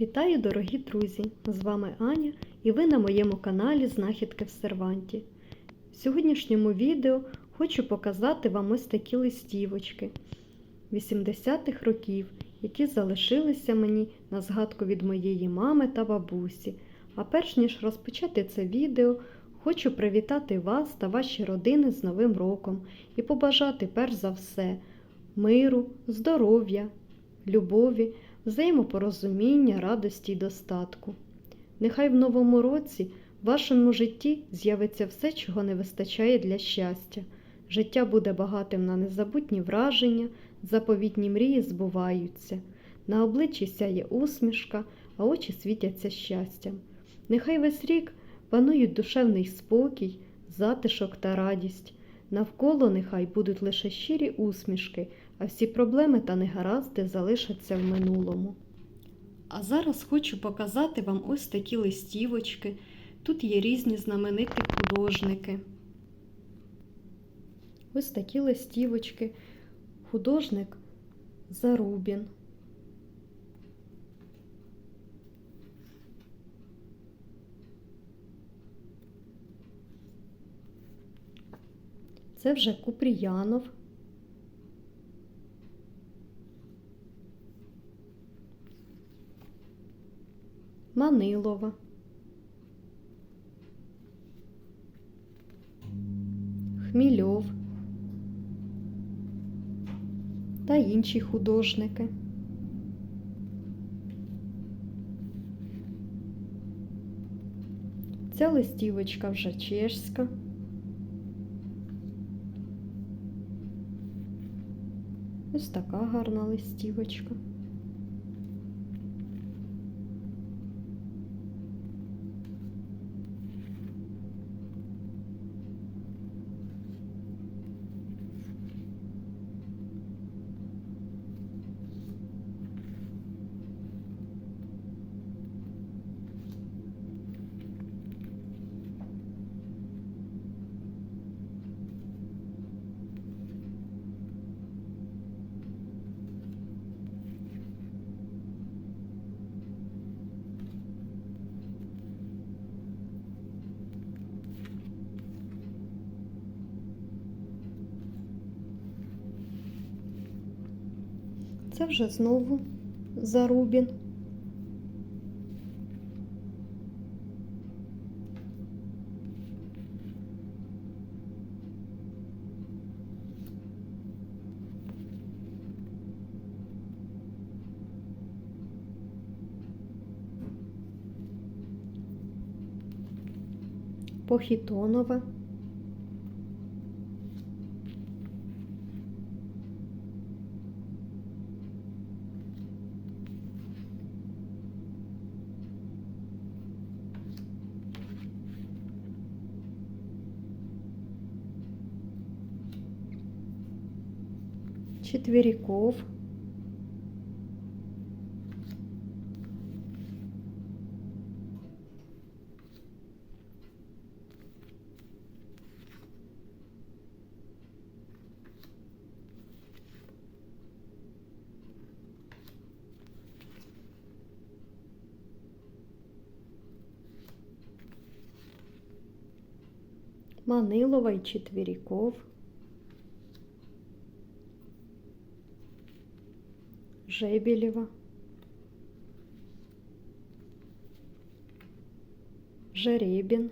Вітаю, дорогі друзі! З вами Аня і ви на моєму каналі Знахідки в Серванті. В сьогоднішньому відео хочу показати вам ось такі листівочки 80-х років, які залишилися мені на згадку від моєї мами та бабусі. А перш ніж розпочати це відео, хочу привітати вас та ваші родини з Новим роком і побажати перш за все миру, здоров'я, любові взаємопорозуміння, радості й достатку. Нехай в новому році в вашому житті з'явиться все, чого не вистачає для щастя. Життя буде багатим на незабутні враження, заповітні мрії збуваються. На обличчі сяє усмішка, а очі світяться щастям. Нехай весь рік панують душевний спокій, затишок та радість. Навколо нехай будуть лише щирі усмішки, а всі проблеми та негаразди залишаться в минулому. А зараз хочу показати вам ось такі листівочки. Тут є різні знамениті художники. Ось такі листівочки. Художник Зарубін. Це вже Купріянов. Манилова. Хмільов та інші художники. Ця листівочка вже чешська. Ось така гарна листівочка. Це вже знову Зарубін. Похітонова. Четвериков. Манилова и Четвериков. Жебелева. Жеребин.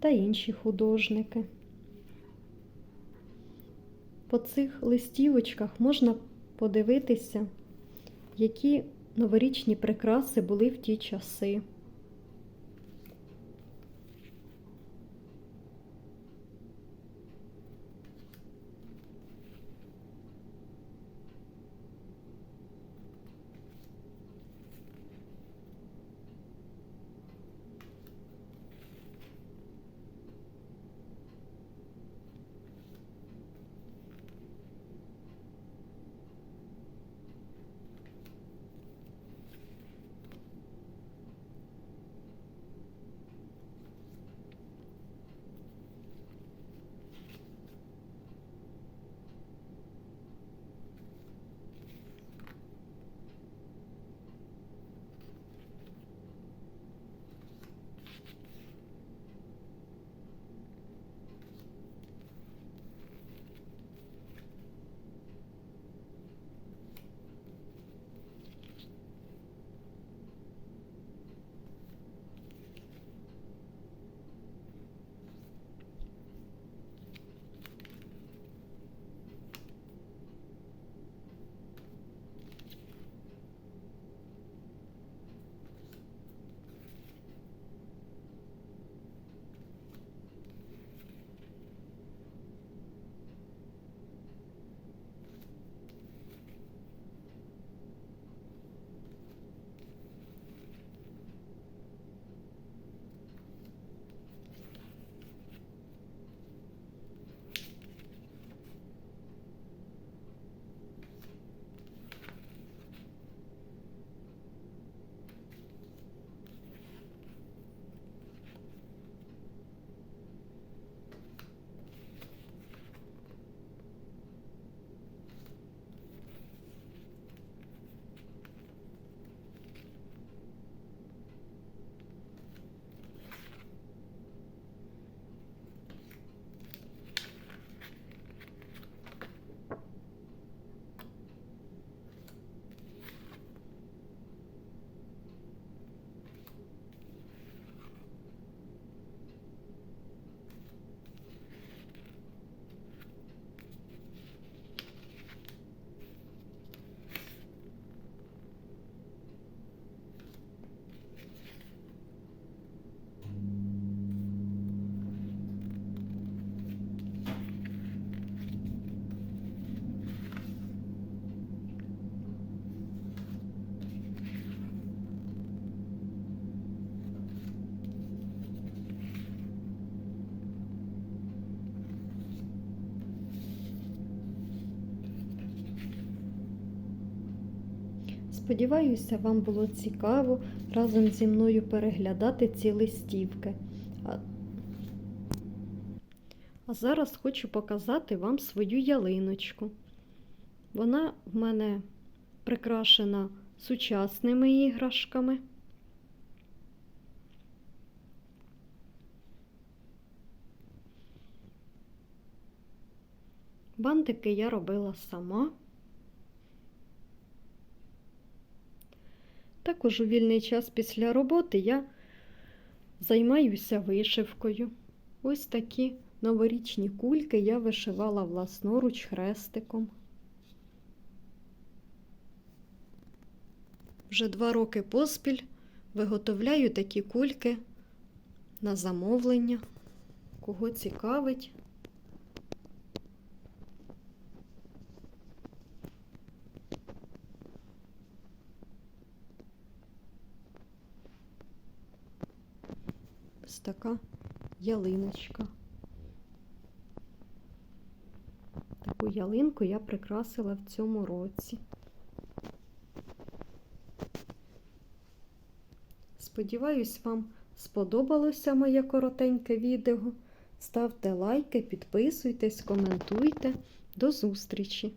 Та інші художники. По цих листівочках можна подивитися які новорічні прикраси були в ті часи. Сподіваюся, вам було цікаво разом зі мною переглядати ці листівки. А... зараз хочу показати вам свою ялиночку. Вона в мене прикрашена сучасними іграшками. Бантики я робила сама. Також у вільний час після роботи я займаюся вишивкою. Ось такі новорічні кульки я вишивала власноруч хрестиком. Вже два роки поспіль виготовляю такі кульки на замовлення. Кого цікавить. Ось така ялиночка. Таку ялинку я прикрасила в цьому році. Сподіваюсь, вам сподобалося моє коротеньке відео. Ставте лайки, підписуйтесь, коментуйте. До зустрічі!